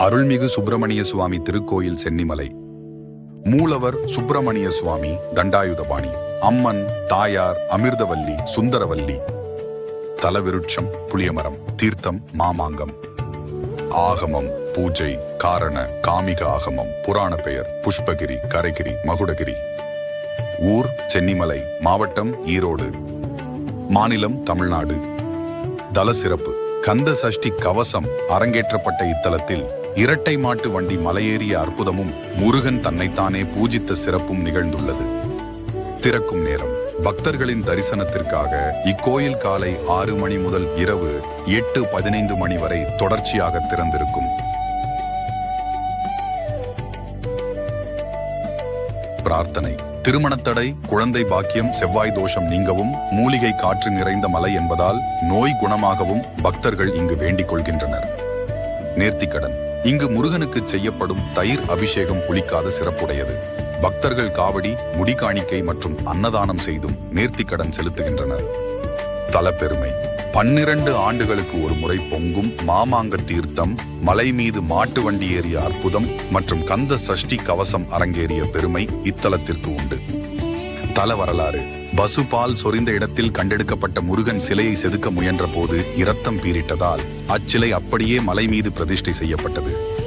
அருள்மிகு சுப்பிரமணிய சுவாமி திருக்கோயில் சென்னிமலை. மூலவர் சுப்பிரமணிய சுவாமி தண்டாயுதபாணி அம்மன் தாயார் அமிர்தவல்லி சுந்தரவல்லி. தலவிருட்சம் புளியமரம் தீர்த்தம் மாமாங்கம். ஆகமம் பூஜை காரண காமிக ஆகமம் புராண பெயர் புஷ்பகிரி கரைகிரி மகுடகிரி. ஊர் சென்னிமலை மாவட்டம் ஈரோடு. மாநிலம் தமிழ்நாடு. தல சிறப்பு கந்த சஷ்டி கவசம் அரங்கேற்றப்பட்ட இத்தலத்தில் இரட்டை மாட்டு வண்டி மலையேறிய அற்புதமும் முருகன் தன்னைத்தானே பூஜித்த சிறப்பும் நிகழ்ந்துள்ளது. திறக்கும் நேரம். பக்தர்களின் தரிசனத்திற்காக இக்கோயில் காலை ஆறு மணி முதல் இரவு எட்டு பதினைந்து மணி வரை தொடர்ச்சியாக திறந்திருக்கும். பிரார்த்தனை. திருமணத்தடை குழந்தை பாக்கியம் செவ்வாய் தோஷம் நீங்கவும் மூலிகை காற்று நிறைந்த மலை என்பதால் நோய் குணமாகவும் பக்தர்கள் இங்கு வேண்டிக் கொள்கின்றனர். நேர்த்திக்கடன். இங்கு முருகனுக்கு செய்யப்படும் தயிர் அபிஷேகம் புளிக்காத சிறப்புடையது. பக்தர்கள் காவடி முடிகாணிக்கை மற்றும் அன்னதானம் செய்தும் நேர்த்திக்கடன் செலுத்துகின்றனர். தலப்பெருமை. பன்னிரண்டு ஆண்டுகளுக்கு ஒரு முறை பொங்கும் மாமாங்க தீர்த்தம் மலை மீது மாட்டு வண்டி ஏறிய அற்புதம் மற்றும் கந்த சஷ்டி கவசம் அரங்கேறிய பெருமை இத்தலத்திற்கு உண்டு. தல வரலாறு. பசுபால் சொரிந்த இடத்தில் கண்டெடுக்கப்பட்ட முருகன் சிலையை செதுக்க முயன்ற போது இரத்தம் பீரிட்டதால் அச்சிலை அப்படியே மலை மீது பிரதிஷ்டை செய்யப்பட்டது.